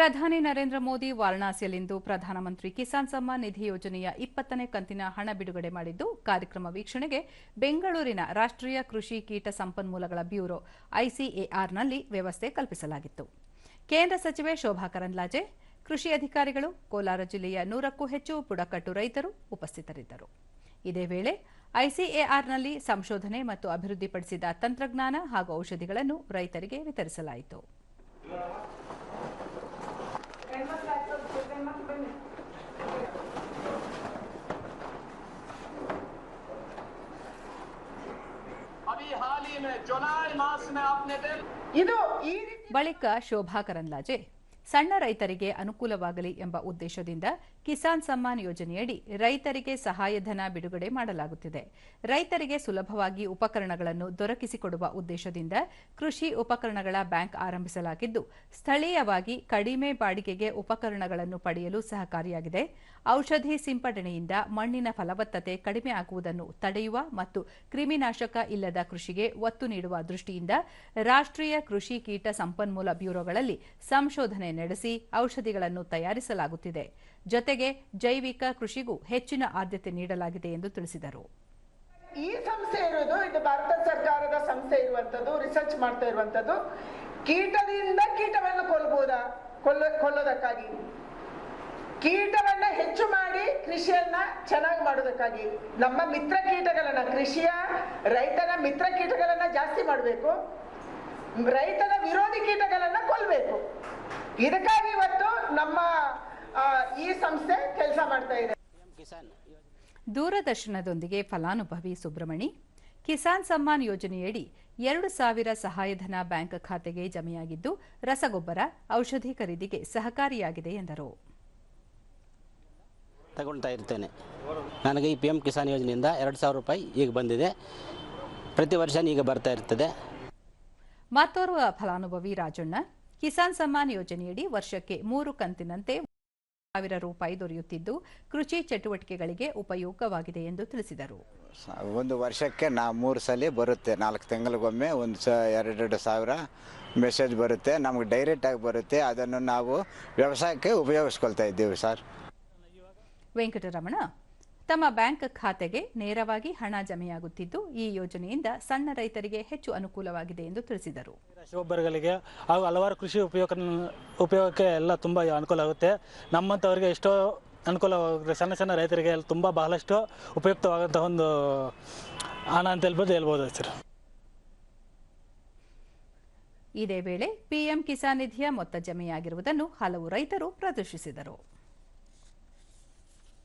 ಪ್ರಧಾನಿ ನರೇಂದ್ರ ಮೋದಿ ವಾರಣಾಸಿಯಲ್ಲಿಂದು ಪ್ರಧಾನಮಂತ್ರಿ ಕಿಸಾನ್ ಸಮ್ಮಾನ್ ನಿಧಿ ಯೋಜನೆಯ ಇಪ್ಪತ್ತನೇ ಕಂತಿನ ಹಣ ಬಿಡುಗಡೆ ಮಾಡಿದ್ದು, ಕಾರ್ಯಕ್ರಮ ವೀಕ್ಷಣೆಗೆ ಬೆಂಗಳೂರಿನ ರಾಷ್ಟ್ರೀಯ ಕೃಷಿ ಕೀಟ ಸಂಪನ್ಮೂಲಗಳ ಬ್ಯೂರೋ ಐಸಿಎಆರ್ನಲ್ಲಿ ವ್ಯವಸ್ಥೆ ಕಲ್ಪಿಸಲಾಗಿತ್ತು. ಕೇಂದ್ರ ಸಚಿವೆ ಶೋಭಾ ಕರಂದ್ಲಾಜೆ, ಕೃಷಿ ಅಧಿಕಾರಿಗಳು, ಕೋಲಾರ ಜಿಲ್ಲೆಯ ನೂರಕ್ಕೂ ಹೆಚ್ಚು ಬುಡಕಟ್ಟು ರೈತರು ಉಪಸ್ಥಿತರಿದ್ದರು. ಇದೇ ವೇಳೆ ಐಸಿಎಆರ್ನಲ್ಲಿ ಸಂಶೋಧನೆ ಮತ್ತು ಅಭಿವೃದ್ಧಿಪಡಿಸಿದ ತಂತ್ರಜ್ಞಾನ ಹಾಗೂ ಔಷಧಿಗಳನ್ನು ರೈತರಿಗೆ ವಿತರಿಸಲಾಯಿತು. ಬಳಿಕ ಶೋಭಾ ಕರಂದ್ಲಾಜೆ. ಸಣ್ಣ ರೈತರಿಗೆ ಅನುಕೂಲವಾಗಲಿ ಎಂಬ ಉದ್ದೇಶದಿಂದ ಕಿಸಾನ್ ಸಮ್ಮಾನ್ ಯೋಜನೆಯಡಿ ರೈತರಿಗೆ ಸಹಾಯಧನ ಬಿಡುಗಡೆ ಮಾಡಲಾಗುತ್ತಿದೆ. ರೈತರಿಗೆ ಸುಲಭವಾಗಿ ಉಪಕರಣಗಳನ್ನು ದೊರಕಿಸಿಕೊಡುವ ಉದ್ದೇಶದಿಂದ ಕೃಷಿ ಉಪಕರಣಗಳ ಬ್ಯಾಂಕ್ ಆರಂಭಿಸಲಾಗಿದ್ದು, ಸ್ಥಳೀಯವಾಗಿ ಕಡಿಮೆ ಬಾಡಿಗೆಗೆ ಉಪಕರಣಗಳನ್ನು ಪಡೆಯಲು ಸಹಕಾರಿಯಾಗಿದೆ. ಔಷಧಿ ಸಿಂಪಡಣೆಯಿಂದ ಮಣ್ಣಿನ ಫಲವತ್ತತೆ ಕಡಿಮೆ ಆಗುವುದನ್ನು ತಡೆಯುವ ಮತ್ತು ಕ್ರಿಮಿನಾಶಕ ಇಲ್ಲದ ಕೃಷಿಗೆ ಒತ್ತು ನೀಡುವ ದೃಷ್ಟಿಯಿಂದ ರಾಷ್ಟ್ರೀಯ ಕೃಷಿ ಕೀಟ ಸಂಪನ್ಮೂಲ ಬ್ಯೂರೋಗಳಲ್ಲಿ ಸಂಶೋಧನೆ ನಡೆಸಿ ಔಷಧಿಗಳನ್ನು ತಯಾರಿಸಲಾಗುತ್ತಿದೆ. ಜೊತೆಗೆ ಜೈವಿಕ ಕೃಷಿಗೂ ಹೆಚ್ಚಿನ ಆದ್ಯತೆ ನೀಡಲಾಗಿದೆ ಎಂದು ತಿಳಿಸಿದರು. ಈ ಸಂಸ್ಥೆ ಇರೋದು ಇದು ಭಾರತ ಸರ್ಕಾರದ ಸಂಸ್ಥೆ ಇರುವಂತದ್ದು ರಿಸರ್ಚ್ ಮಾಡ್ತಾ ಇರುವಂತದ್ದು ಕೀಟದಿಂದ ಕೀಟವನ್ನು ಕೊಲ್ಲಬಹುದಾ ಕೊಲ್ಲ, ಕೊಲ್ಲೋದಕ್ಕಾಗಿ. ಕೀಟವನ್ನ ಹೆಚ್ಚು ಮಾಡಿ ಕೃಷಿಯನ್ನ ಚೆನ್ನಾಗಿ ಮಾಡೋದಕ್ಕಾಗಿ. ನಮ್ಮ ಮಿತ್ರ ಕೀಟಗಳನ್ನ, ಕೃಷಿಯ ರೈತನ ಮಿತ್ರ ಕೀಟಗಳನ್ನ ಜಾಸ್ತಿ ಮಾಡಬೇಕು. ರೈತನ ವಿರೋಧಿ ಕೀಟಗಳನ್ನ ಕೊಲ್ಬೇಕು. ಇದಕ್ಕಾಗಿ ಇವತ್ತು ನಮ್ಮ ಈ ಸಂಸ್ಥೆ ಕೆಲಸ ಮಾಡ್ತಾ ಇದೆ. ದೂರದರ್ಶನದೊಂದಿಗೆ ಫಲಾನುಭವಿ ಸುಬ್ರಮಣಿ ಕಿಸಾನ್ ಸಮ್ಮಾನ್ ಯೋಜನೆಯಡಿ ಎರಡು ಸಾವಿರ ಸಹಾಯಧನ ಬ್ಯಾಂಕ್ ಖಾತೆಗೆ ಜಮೆಯಾಗಿದ್ದು ರಸಗೊಬ್ಬರ ಔಷಧಿ ಖರೀದಿಗೆ ಸಹಕಾರಿಯಾಗಿದೆ ಎಂದರು. ತಗೊಳ್ತಾ ಇರ್ತೇನೆ. ನನಗೆ ಈ ಪಿ ಎಂ ಕಿಸಾನ್ ಯೋಜನೆಯಿಂದ ಎರಡು ಸಾವಿರ ರೂಪಾಯಿ ಈಗ ಬಂದಿದೆ. ಪ್ರತಿ ವರ್ಷ ಈಗ ಬರ್ತಾ ಇರ್ತದೆ. ಮತ್ತೋರ್ವ ಫಲಾನುಭವಿ ರಾಜಣ್ಣ ಕಿಸಾನ್ ಸಮ್ಮಾನ್ ಯೋಜನೆಯಡಿ ವರ್ಷಕ್ಕೆ ಮೂರು ಕಂತಿನಂತೆ ಸಾವಿರ ರೂಪಾಯಿ ದೊರೆಯುತ್ತಿದ್ದು ಕೃಷಿ ಚಟುವಟಿಕೆಗಳಿಗೆ ಉಪಯೋಗವಾಗಿದೆ ಎಂದು ತಿಳಿಸಿದರು. ಒಂದು ವರ್ಷಕ್ಕೆ ನಾ ಮೂರು ಸಲ ಬರುತ್ತೆ ನಾಲ್ಕು ತಿಂಗಳಿಗೊಮ್ಮೆ ಒಂದು ಸ ಎರಡೆರಡು ಸಾವಿರ ಮೆಸೇಜ್ ಬರುತ್ತೆ ನಮಗೆ ಡೈರೆಕ್ಟಾಗಿ ಬರುತ್ತೆ ಅದನ್ನು ನಾವು ವ್ಯವಸಾಯಕ್ಕೆ ಉಪಯೋಗಿಸ್ಕೊಳ್ತಾ ಇದ್ದೀವಿ ಸರ್. ವೆಂಕಟರಮಣ ತಮ್ಮ ಬ್ಯಾಂಕ್ ಖಾತೆಗೆ ನೇರವಾಗಿ ಹಣ ಜಮೆಯಾಗುತ್ತಿದ್ದು ಈ ಯೋಜನೆಯಿಂದ ಸಣ್ಣ ರೈತರಿಗೆ ಹೆಚ್ಚು ಅನುಕೂಲವಾಗಿದೆ ಎಂದು ತಿಳಿಸಿದರು. ರಸಗೊಬ್ಬರಗಳಿಗೆ ಹಾಗೂ ಹಲವಾರು ಕೃಷಿ ಉಪಯೋಗ ಉಪಯೋಗಕ್ಕೆ ಎಲ್ಲ ತುಂಬ ಅನುಕೂಲ ಆಗುತ್ತೆ. ನಮ್ಮಂಥವ್ರಿಗೆ ಎಷ್ಟೋ ಅನುಕೂಲವಾಗುತ್ತೆ ಸಣ್ಣ ಸಣ್ಣ ರೈತರಿಗೆ ತುಂಬ ಬಹಳಷ್ಟು ಉಪಯುಕ್ತವಾದಂಥ ಒಂದು ಹಣ ಅಂತ ಹೇಳ್ಬೋದು ಹೇಳ್ಬೋದು ಸರ್. ಇದೇ ವೇಳೆ ಪಿಎಂ ಕಿಸಾನ್ ನಿಧಿಯ ಮೊತ್ತ ಜಮೆಯಾಗಿರುವುದನ್ನು ಹಲವು ರೈತರು ಪ್ರದರ್ಶಿಸಿದರು.